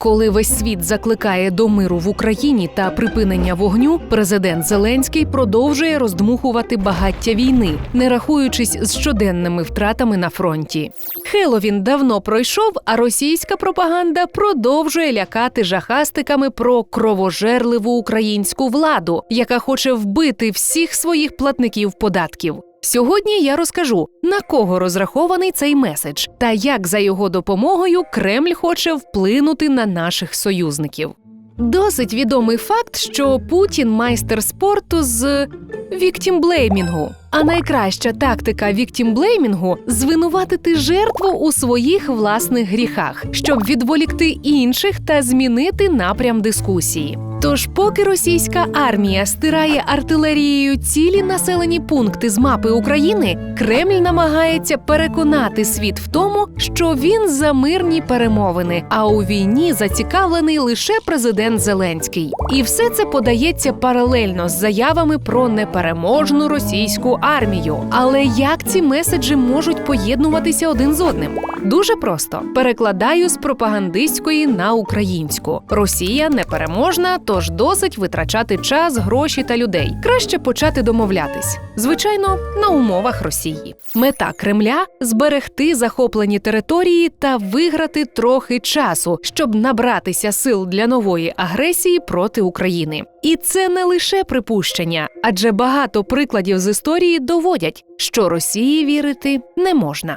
Коли весь світ закликає до миру в Україні та припинення вогню, президент Зеленський продовжує роздмухувати багаття війни, не рахуючись з щоденними втратами на фронті. Хеловін давно пройшов, а російська пропаганда продовжує лякати жахастиками про кровожерливу українську владу, яка хоче вбити всіх своїх платників податків. Сьогодні я розкажу, на кого розрахований цей меседж та як за його допомогою Кремль хоче вплинути на наших союзників. Досить відомий факт, що Путін майстер спорту з віктімблеймінгу. А найкраща тактика віктімблеймінгу звинуватити жертву у своїх власних гріхах, щоб відволікти інших та змінити напрям дискусії. Тож, поки російська армія стирає артилерією цілі населені пункти з мапи України, Кремль намагається переконати світ в тому, що він за мирні перемовини, а у війні зацікавлений лише президент Зеленський. І все це подається паралельно з заявами про непереможну російську армію. Але як ці меседжі можуть поєднуватися один з одним? Дуже просто перекладаю з пропагандистської на українську. Росія непереможна, тож досить витрачати час, гроші та людей. Краще почати домовлятись. Звичайно, на умовах Росії. Мета Кремля зберегти захоплені території та виграти трохи часу, щоб набратися сил для нової агресії проти України. І це не лише припущення, адже багато прикладів з історії доводять, що Росії вірити не можна.